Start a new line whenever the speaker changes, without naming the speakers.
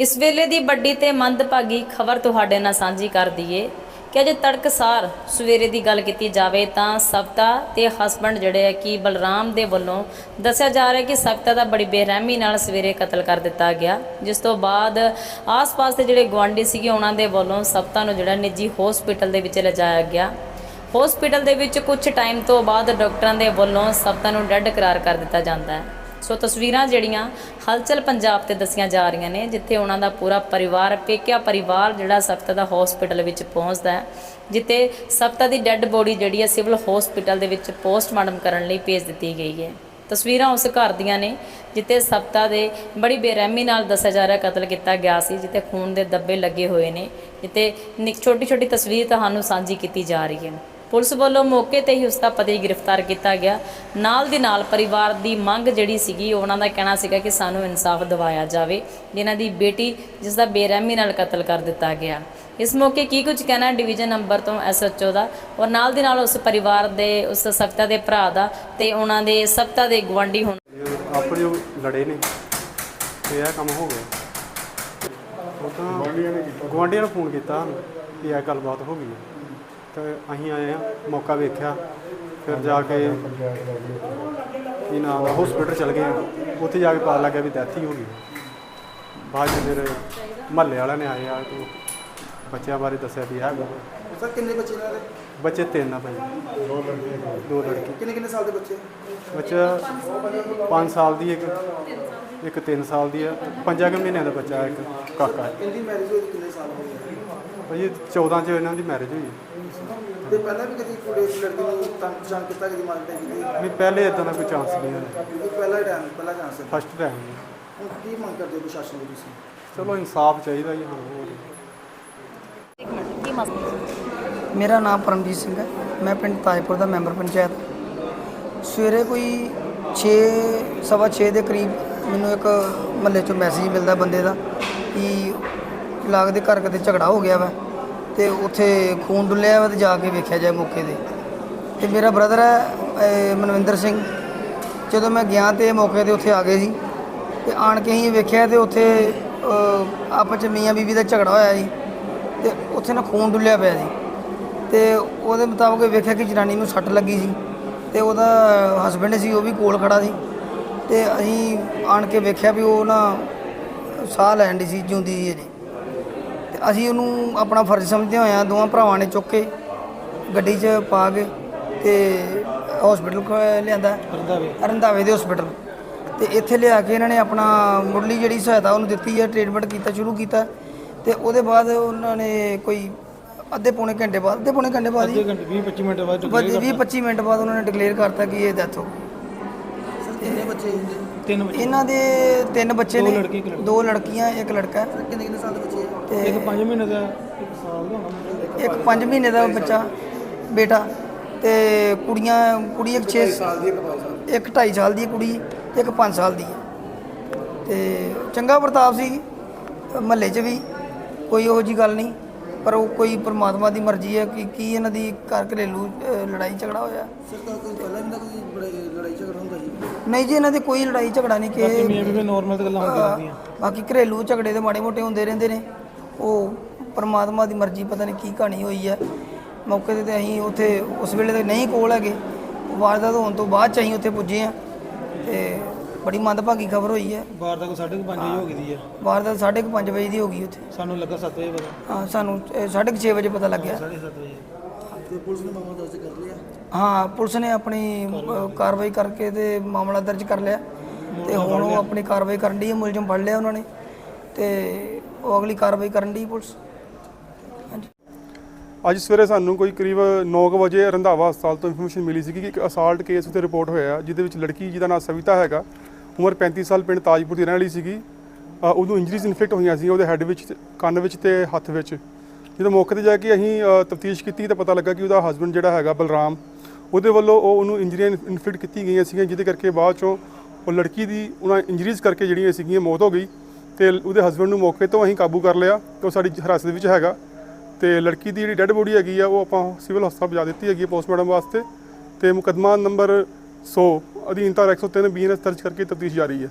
ਇਸ ਵੇਲੇ ਦੀ ਵੱਡੀ ਤੇ ਮੰਦਭਾਗੀ ਖਬਰ ਤੁਹਾਡੇ ਨਾਲ ਸਾਂਝੀ ਕਰ ਦਈਏ ਕਿ ਅਜੇ ਤੜਕਸਾਰ ਸਵੇਰੇ ਦੀ ਗੱਲ ਕੀਤੀ ਜਾਵੇ ਤਾਂ ਸਵਤਾ ਤੇ ਹਸਬੰਡ ਜਿਹੜੇ ਆ ਕਿ ਬਲਰਾਮ ਦੇ ਵੱਲੋਂ ਦੱਸਿਆ ਜਾ ਰਿਹਾ ਕਿ ਸਵਤਾ ਦਾ ਬੜੀ ਬੇਰਹਿਮੀ ਨਾਲ ਸਵੇਰੇ ਕਤਲ ਕਰ ਦਿੱਤਾ ਗਿਆ, ਜਿਸ ਤੋਂ ਬਾਅਦ ਆਸ-ਪਾਸ ਦੇ ਜਿਹੜੇ ਗੁਆਂਢੀ ਸੀਗੇ ਉਹਨਾਂ ਦੇ ਵੱਲੋਂ ਸਵਤਾ ਨੂੰ ਜਿਹੜਾ ਨਿੱਜੀ ਹਸਪੀਟਲ ਦੇ ਵਿੱਚ ਲਿਜਾਇਆ ਗਿਆ। ਹਸਪੀਟਲ ਦੇ ਵਿੱਚ ਕੁਝ ਟਾਈਮ ਤੋਂ ਬਾਅਦ ਡਾਕਟਰਾਂ ਦੇ ਵੱਲੋਂ ਸਵਤਾ ਨੂੰ ਡੈੱਡ ਕਰਾਰ ਕਰ ਦਿੱਤਾ ਜਾਂਦਾ ਹੈ। ਸੋ ਤਸਵੀਰਾਂ ਜਿਹੜੀਆਂ ਹਲਚਲ ਪੰਜਾਬ ਤੇ ਦੱਸੀਆਂ ਜਾ ਰਹੀਆਂ ਨੇ, ਜਿੱਥੇ ਉਹਨਾਂ ਦਾ ਪੂਰਾ ਪਰਿਵਾਰ, ਪੇਕਿਆ ਪਰਿਵਾਰ ਜਿਹੜਾ ਸਫਤਾ ਦਾ ਹਸਪੀਟਲ ਵਿੱਚ ਪਹੁੰਚਦਾ ਹੈ, ਜਿੱਥੇ ਸਵਤਾ ਦੀ ਡੈੱਡ ਬੋਡੀ ਜਿਹੜੀ ਹੈ ਸਿਵਲ ਹਸਪੀਟਲ ਦੇ ਵਿੱਚ ਪੋਸਟਮਾਰਟਮ ਕਰਨ ਲਈ ਭੇਜ ਦਿੱਤੀ ਗਈ ਹੈ। ਤਸਵੀਰਾਂ ਉਸ ਘਰ ਦੀਆਂ ਨੇ, ਜਿੱਥੇ ਸਵਤਾ ਦੇ ਬੜੀ ਬੇਰਹਿਮੀ ਨਾਲ ਦੱਸਿਆ ਜਾ ਰਿਹਾ ਕਤਲ ਕੀਤਾ ਗਿਆ ਸੀ, ਜਿੱਥੇ ਖੂਨ ਦੇ ਦੱਬੇ ਲੱਗੇ ਹੋਏ ਨੇ, ਜਿੱਥੇ ਨਿੱਕ ਛੋਟੀ ਛੋਟੀ ਤਸਵੀਰ ਤੁਹਾਨੂੰ ਸਾਂਝੀ ਕੀਤੀ ਜਾ ਰਹੀ ਹੈ। ਪੁਲਿਸ ਵੱਲੋਂ ਮੌਕੇ ਤੇ ਹੀ ਉਸ ਦਾ ਪਤੀ ਗ੍ਰਿਫਤਾਰ ਕੀਤਾ ਗਿਆ। ਨਾਲ ਦੀ ਨਾਲ ਪਰਿਵਾਰ ਦੀ ਮੰਗ ਜਿਹੜੀ ਸੀਗੀ ਉਹਨਾਂ ਦਾ ਕਹਿਣਾ ਸੀਗਾ ਕਿ ਸਾਨੂੰ ਇਨਸਾਫ ਦਿਵਾਇਆ ਜਾਵੇ ਜਿਨ੍ਹਾਂ ਦੀ ਬੇਟੀ ਜਿਸ ਦਾ ਬੇਰਹਿਮੀ ਨਾਲ ਕਤਲ ਕਰ ਦਿੱਤਾ ਗਿਆ। ਇਸ ਮੌਕੇ ਕੀ ਕੁਝ ਕਹਿਣਾ ਡਿਵੀਜ਼ਨ ਨੰਬਰ ਤੋਂ ਐਸਐਚਓ ਦਾ? ਔਰ ਨਾਲ ਦੀ ਨਾਲ ਉਸ ਪਰਿਵਾਰ ਦੇ ਉਸ ਸਵਤਾ ਦੇ ਭਰਾ ਦਾ ਤੇ ਉਹਨਾਂ ਦੇ ਸਵਤਾ ਦੇ ਗਵਾਂਢੀ ਹੁਣ
ਆਪਣੇ ਜੋ ਲੜੇ ਨੇ। ਤੇ ਇਹ ਕੰਮ ਹੋ ਗਿਆ। ਉਹ ਤਾਂ ਗੁਆਂਢੀਆਂ ਨੂੰ ਫੋਨ ਕੀਤਾ ਕਿ ਇਹ ਗੱਲਬਾਤ ਹੋ ਗਈ ਹੈ। ਤੇ ਅਸੀਂ ਆਏ ਆ ਮੌਕਾ ਵੇਖਿਆ ਫਿਰ ਜਾ ਕੇ ਇਹਨਾਂ ਹਸਪੀਟਲ ਚਲ ਗਏ ਆ। ਉੱਥੇ ਜਾ ਕੇ ਪਤਾ ਲੱਗਿਆ ਵੀ ਡੈਥ ਹੀ ਹੋ ਗਈ। ਬਾਅਦ 'ਚ ਫਿਰ ਮਹੱਲੇ ਵਾਲਿਆਂ ਨੇ ਆਏ ਆ ਤੇ ਬੱਚਿਆਂ ਬਾਰੇ ਦੱਸਿਆ ਵੀ ਹੈ
ਸਰ ਕਿੰਨੇ ਬੱਚੇ ਨੇ ਇਹਦੇ?
ਬੱਚੇ ਤਿੰਨ ਆ ਭਾਈ। ਦੋ ਲੜਕੀ।
ਕਿੰਨੇ ਕਿੰਨੇ ਸਾਲ ਦੇ ਬੱਚੇ?
ਬੱਚਾ 5 ਸਾਲ ਦੀ ਇੱਕ ਇੱਕ 3 ਸਾਲ ਦੀ ਹੈ ਪੰਜਾਂ ਕੁ ਮਹੀਨਿਆਂ ਦਾ ਬੱਚਾ ਇੱਕ ਕਾਕਾ। ਹੈ
ਇਹਦੀ ਮੈਰਿਜ ਹੋਈ ਕਿੰਨੇ ਸਾਲ ਹੋ ਗਏ
ਭਾਜੀ 14 ਚ ਇਹਨਾਂ ਦੀ ਮੈਰਿਜ ਹੋਈ।
ਤੇ ਪਹਿਲਾਂ ਵੀ ਕਦੀ ਕੁੜੀ ਲੜਕੀ ਨੂੰ ਤੰਗ ਪਛਾਣ ਕੀਤਾ ਕਦੀ ਮਾਰ ਪੈ ਕੀਤੀ
ਨਹੀਂ ਪਹਿਲੇ ਇਦਾਂ ਦਾ ਕੋਈ ਚਾਂਸ ਨਹੀਂ ਹੋਇਆ
ਇਹ ਪਹਿਲਾ ਟਾਈਮ ਪਹਿਲਾ ਚਾਂਸ ਹੈ।
ਫਸਟ ਟਾਈਮ
ਹੁਣ ਕੀ ਮੰਗ ਕਰਦੇ ਹੋ ਪ੍ਰਸ਼ਾਸਨ ਤੋਂ ਤੁਸੀਂ?
ਚਲੋ ਇਨਸਾਫ ਚਾਹੀਦਾ ਜੀ ਹਾਂ ਹੋਰ।
ਇੱਕ ਮਿੰਟ ਕੀ ਮਸਲਾ
ਮੇਰਾ ਨਾਮ ਪਰਮਜੀਤ ਸਿੰਘ ਹੈ। ਮੈਂ ਪਿੰਡ ਤਾਜਪੁਰ ਦਾ ਮੈਂਬਰ ਪੰਚਾਇਤ। ਸਵੇਰੇ ਕੋਈ 6 ਸਵਾ 6 ਦੇ ਕਰੀਬ ਮੈਨੂੰ ਇੱਕ ਮਹੱਲੇ ਚੋਂ ਮੈਸੇਜ ਮਿਲਦਾ ਬੰਦੇ ਦਾ ਕਿ ਲਾਗ ਦੇ ਘਰ ਕਿਤੇ ਝਗੜਾ ਹੋ ਗਿਆ ਵਾ। ਤੇ ਉੱਥੇ ਖੂਨ ਡੁੱਲਿਆ ਵਾ ਤੇ ਜਾ ਕੇ ਵੇਖਿਆ ਜਾਏ ਮੌਕੇ ਤੇ। ਤੇ ਮੇਰਾ ਬ੍ਰਦਰ ਹੈ ਮਨਵਿੰਦਰ ਸਿੰਘ। ਜਦੋਂ ਮੈਂ ਗਿਆ ਤੇ ਮੌਕੇ ਤੇ ਉੱਥੇ ਆ ਗਏ ਸੀ। ਤੇ ਆਣ ਕੇ ਹੀ ਵੇਖਿਆ ਤੇ ਉੱਥੇ ਆਪਸ ਚ ਮੀਆਂ ਬੀਵੀ ਦਾ ਝਗੜਾ ਹੋਇਆ ਸੀ। ਤੇ ਉੱਥੇ ਨਾ ਖੂਨ ਡੁੱਲਿਆ ਪਿਆ ਸੀ। ਤੇ ਉਹਦੇ ਮੁਤਾਬਕ ਵੇਖਿਆ ਕਿ ਜਨਾਨੀ ਨੂੰ ਸੱਟ ਲੱਗੀ ਸੀ। ਤੇ ਉਹਦਾ ਹਸਬੰਡ ਸੀ, ਉਹ ਵੀ ਕੋਲ ਖੜਾ ਸੀ। ਤੇ ਅਸੀਂ ਆਣ ਕੇ ਵੇਖਿਆ ਵੀ ਉਹ ਨਾ ਸਾਹ ਲੈਣ ਦੀ ਸੀ, ਜਿਉਂਦੀ ਸੀ ਅਜੇ ਤੇ ਅਸੀਂ ਉਹਨੂੰ ਆਪਣਾ ਫਰਜ਼ ਸਮਝਦੇ ਹੋਇਆ ਦੋਵਾਂ ਭਰਾਵਾਂ ਨੇ ਚੁੱਕ ਕੇ ਗੱਡੀ 'ਚ ਪਾ ਕੇ ਤੇ ਹਸਪੀਟਲ ਲਿਆਂਦਾ ਰੰਧਾਵੇ। ਰੰਧਾਵੇ ਦੇ ਹਸਪੀਟਲ ਤੇ ਇੱਥੇ ਲਿਆ ਕੇ ਇਹਨਾਂ ਨੇ ਆਪਣਾ ਮੁੱਢਲੀ ਜਿਹੜੀ ਸਹਾਇਤਾ ਉਹਨੂੰ ਦਿੱਤੀ ਹੈ ਟ੍ਰੀਟਮੈਂਟ ਕੀਤਾ ਸ਼ੁਰੂ ਕੀਤਾ। ਤੇ ਉਹਦੇ ਬਾਅਦ ਉਹਨਾਂ ਨੇ ਕੋਈ ਅੱਧੇ ਪੌਣੇ ਘੰਟੇ ਬਾਅਦ ਅੱਧੇ ਪੌਣੇ ਘੰਟੇ ਬਾਅਦ ਹੀ 20 25 ਮਿੰਟ ਬਾਅਦ 20 25 ਮਿੰਟ ਬਾਅਦ ਉਹਨਾਂ ਨੇ ਡਿਕਲੇਅਰ ਕਰਤਾ ਕਿ ਇਹ ਡੈਥ ਹੋ ਗਈ।
ਸਰ ਕਿੰਨੇ ਬੱਚੇ
ਇਹਨਾਂ ਦੇ ਤਿੰਨ ਬੱਚੇ ਨੇ। ਦੋ ਲੜਕੀਆਂ ਇੱਕ ਲੜਕਾ। ਹੈ
ਕਿੰਨੇ ਕਿੰਨੇ ਸਾਲ ਦੇ ਬੱਚੇ
ਤੇ ਇੱਕ 5 ਮਹੀਨੇ ਦਾ ਇੱਕ 5 ਮਹੀਨੇ ਦਾ ਬੱਚਾ ਬੇਟਾ ਤੇ ਕੁੜੀਆਂ ਕੁੜੀ ਇੱਕ 6
ਸਾਲ ਦੀ ਇੱਕ ਬਾਈ ਸਾਲ
ਇੱਕ 2.5 ਸਾਲ ਦੀ ਕੁੜੀ ਤੇ ਇੱਕ 5 ਸਾਲ ਦੀ ਹੈ ਤੇ ਚੰਗਾ ਵਰਤਾਵ ਸੀ ਮਹੱਲੇ 'ਚ ਵੀ ਕੋਈ ਉਹੋ ਜੀ ਗੱਲ ਨਹੀਂ। ਪਰ ਉਹ ਕੋਈ ਪ੍ਰਮਾਤਮਾ ਦੀ ਮਰਜ਼ੀ ਹੈ ਕਿ ਕੀ ਇਹਨਾਂ ਦੀ ਘਰ ਘਰੇਲੂ ਲੜਾਈ ਝਗੜਾ ਹੋਇਆ।
ਸਰ ਤਾਂ ਕੋਈ ਪਹਿਲਾਂ ਨਹੀਂ ਤਾਂ ਕੋਈ ਬੜੇ ਲੜਾਈ ਝਗੜਾ ਹੁੰਦਾ ਜੀ
ਨਹੀਂ ਜੀ ਇਹਨਾਂ ਦੀ ਕੋਈ ਲੜਾਈ ਝਗੜਾ ਨਹੀਂ ਕਿ
ਵੀ ਨਾਰਮਲ ਗੱਲਾਂ ਹੁੰਦੀਆਂ ਰਹਿੰਦੀਆਂ।
ਬਾਕੀ ਘਰੇਲੂ ਝਗੜੇ ਤੇ ਮਾੜੇ ਮੋਟੇ ਹੁੰਦੇ ਰਹਿੰਦੇ ਨੇ। ਉਹ ਪਰਮਾਤਮਾ ਦੀ ਮਰਜ਼ੀ ਪਤਾ ਨਹੀਂ ਕੀ ਕਹਾਣੀ ਹੋਈ ਹੈ। ਮੌਕੇ ਤੇ ਤੇ ਅਸੀਂ ਉੱਥੇ ਉਸ ਵੇਲੇ ਤੇ ਨਹੀਂ ਕੋਲ ਹੈਗੇ। ਵਾਰਦਾਤ ਹੋਣ ਤੋਂ ਬਾਅਦ ਚ ਅਸੀਂ ਉੱਥੇ ਪੁੱਜੇ ਆ ਤੇ ਬੜੀ ਮੰਦਭਾਗੀ ਖਬਰ ਹੋਈ ਹੈ।
ਬਾਹਰ ਦਾ ਕੋਈ 5:30 ਵਜੇ ਹੋ ਗਈ ਦੀ ਆ
ਵਾਰਦਾਤ 5:30 ਵਜੇ ਦੀ ਹੋ ਗਈ ਉੱਥੇ।
ਸਾਨੂੰ ਲੱਗਾ 7 ਵਜੇ ਪਤਾ।
ਹਾਂ ਸਾਨੂੰ 6:30 ਵਜੇ ਪਤਾ ਲੱਗਿਆ।
7:30 ਵਜੇ।
ਤੇ ਪੁਲਿਸ ਨੇ ਮਾਮਲਾ ਦਰਜ ਕਰ ਲਿਆ?
ਹਾਂ ਪੁਲਿਸ ਨੇ ਆਪਣੀ ਅ, ਕਾਰਵਾਈ ਕਰਕੇ ਤੇ ਮਾਮਲਾ ਦਰਜ ਕਰ ਲਿਆ। ਤੇ ਹੁਣ ਉਹ ਆਪਣੀ ਕਾਰਵਾਈ ਕਰਨ ਦੀ ਹੈ ਮੁਲਜ਼ਮ ਫੜ ਲਿਆ ਉਹਨਾਂ ਨੇ। ਤੇ ਉਹ ਅਗਲੀ ਕਾਰਵਾਈ ਕਰਨ ਦੀ ਪੁਲਿਸ। ਹਾਂਜੀ।
ਅੱਜ ਸਵੇਰੇ ਸਾਨੂੰ ਕੋਈ ਕਰੀਬ 9 ਵਜੇ ਰੰਧਾਵਾ ਹਸਪਤਾਲ ਤੋਂ ਇਨਫੋਰਮੇਸ਼ਨ ਮਿਲੀ ਸੀ ਕਿ ਇੱਕ ਅਸਾਲਟ ਕੇਸ ਉੱਤੇ ਰਿਪੋਰਟ ਹੋਇਆ ਜਿਹਦੇ ਵਿੱਚ ਲੜਕੀ ਜਿਹਦਾ ਨਾਮ ਸਵਿਤਾ ਹੈਗਾ। ਉਮਰ 35 ਸਾਲ ਪਿੰਡ ਤਾਜਪੁਰ ਦੀ ਰਹਿਣ ਵਾਲੀ ਸੀਗੀ। ਉਹਨੂੰ ਇੰਜਰੀਜ਼ ਇਨਫਲਿਕਟ ਹੋਈਆਂ ਸੀ ਉਹਦੇ ਹੈੱਡ ਵਿੱਚ, ਕੰਨ ਵਿੱਚ ਤੇ ਹੱਥ ਵਿੱਚ। ਜਦੋਂ ਮੌਕੇ ਤੇ ਜਾ ਕੇ ਅਸੀਂ ਤਫਤੀਸ਼ ਕੀਤੀ ਤਾਂ ਪਤਾ ਲੱਗਾ ਕਿ ਉਹਦਾ ਹਸਬੰਡ ਜਿਹੜਾ ਹੈਗਾ ਬਲਰਾਮ, ਉਹਦੇ ਵੱਲੋਂ ਉਹ ਉਹਨੂੰ ਇੰਜਰੀਆਂ ਇਨਫਲਿਕਟ ਕੀਤੀ ਗਈਆਂ ਸੀਗੀਆਂ, ਜਿਹਦੇ ਕਰਕੇ ਬਾਅਦ ਚੋਂ ਉਹ ਲੜਕੀ ਦੀ ਉਹਨਾਂ ਇੰਜਰੀਜ਼ ਕਰਕੇ ਜਿਹੜੀਆਂ ਸੀਗੀਆਂ ਮੌਤ ਹੋ ਗਈ ਤੇ ਉਹਦੇ ਹਸਬੰਡ ਨੂੰ ਮੌਕੇ ਤੋਂ ਅਸੀਂ ਕਾਬੂ ਕਰ ਲਿਆ ਤੇ ਉਹ ਸਾਡੀ ਹਿਰਾਸਤ ਵਿੱਚ ਹੈਗਾ। ਤੇ ਲੜਕੀ ਦੀ ਜਿਹੜੀ ਡੈੱਡ ਬੋਡੀ ਹੈਗੀ ਆ, ਉਹ ਆਪਾਂ ਸਿਵਲ ਹਸਪਤਾਲ ਪਹੁੰਚਾ ਦਿੱਤੀ ਹੈਗੀ ਪੋਸਟਮਾਰਟਮ ਵਾਸਤੇ ਤੇ ਮੁਕੱਦਮਾ ਨੰਬਰ 100 ਅਧੀਨ ਧਾਰਾ 103 ਬੀਐਨਐਸ ਦਰਜ ਕਰਕੇ ਤਫਤੀਸ਼ ਜਾਰੀ ਹੈ।